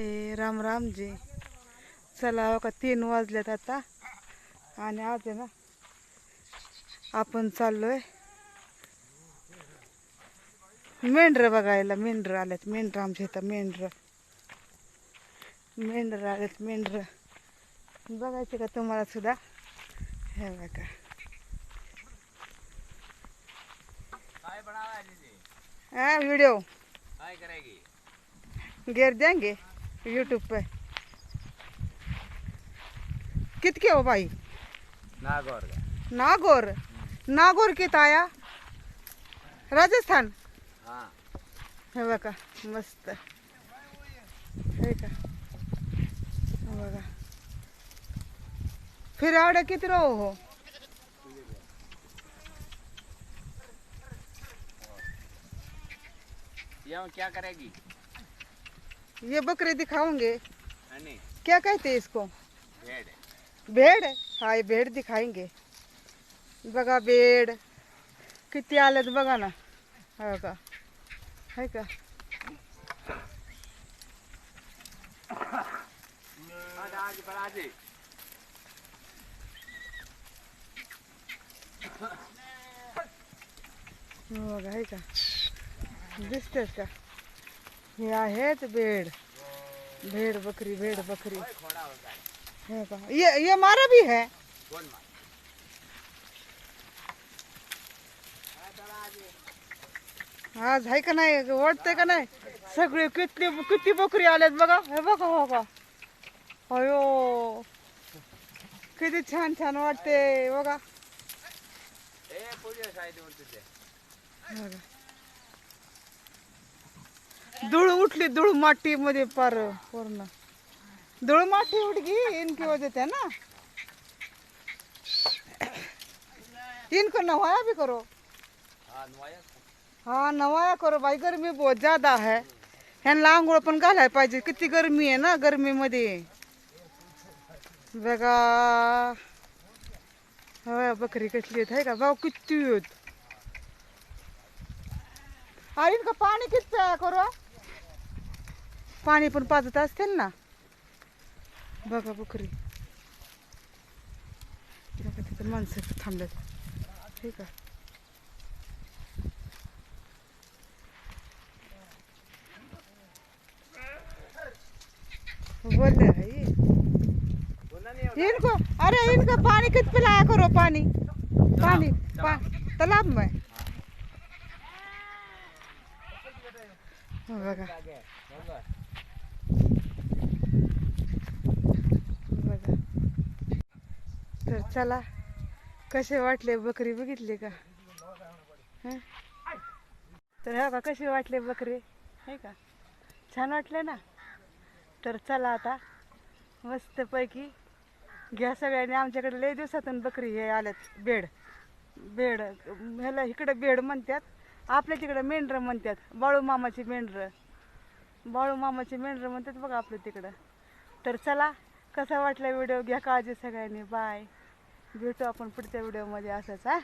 आहे. राम रामजी चला हो का तीन वाजल्यात आता. आणि आज आहे ना आपण चाललोय मेंढर बघायला. मेंढर आल्यात मेंढर आमच्या इथं मेंढर. मेंढर आल्यात मेंढर. बघायचे का तुम्हाला सुद्धा? हे बघा. है दीदी हाँ वीडियो यूट्यूब पे। कितके हो भाई? नागौर नागौर? नागौर कित आया राजस्थान? हाँ। बघा मस्त. हे का? बघा. फिर आवडे किती रहो हो? क्या करेगी? ये बकरे दिखाओगे क्या कहते हैं इसको? भेड़ भेड़? हाँ ये भेड़ दिखाएँगे। बघा भेड़। किती आलेत बघा ना हो का? है का? आज बड़ा जी हो बघा है का? दिसतेच का। हे आहेत भेड़? भेड़ बकरी भेड़ बकरी। है है ये ये मारा भी है? आज आहे का नाही? वाटतंय का नाही? सगळे किती किती बकरी आल्यात बघा हे बघा हो का अयो। किती छान छान वाटते बघा धूळ उठली धूळ माटी मध्ये पार पूर्ण. धूळ माती उठगी इनकी वजह त्या ना. इनको नवाया भी करो. हा नवाया करो बाई गर्मी बहुत ज्यादा है. ह्यांना आंघोळ पण घालायला पाहिजे. किती गर्मी आहे ना गर्मीमध्ये. बघा. होय बकरी कसली आहेत, है का? भाऊ किती आहेत. आई का पाणी किती करू? पाणी पण पाजत ना? बघा बकरी. बघा तिथे माणसं ठीक बोल हैं होगा इनको अरे इनको पानी कित पिलाया करो पानी पानी पा, तालाब में बघा. बघा. तर चला कसे वाटले बकरी बघितली का? हं? तर हा का कसे वाटले बकरी आहे का? छान वाटले ना? तर चला आता मस्तपैकी घ्या सगळ्यांनी. आमच्याकडे लय दिवसातून बकरी हे आल्यात बेड. बेड ह्याला इकडं बेड म्हणतात. आपल्या तिकडं मेंढरं म्हणतात. बाळू मामाची मेंढरं. बाळू मामाची मेंढरं म्हणतात बघा आपल्या तिकडं. तर चला कसा वाटला व्हिडिओ? घ्या काळजी सगळ्यांनी. बाय भेटू आपण पुढच्या व्हिडिओमध्ये असंच हा?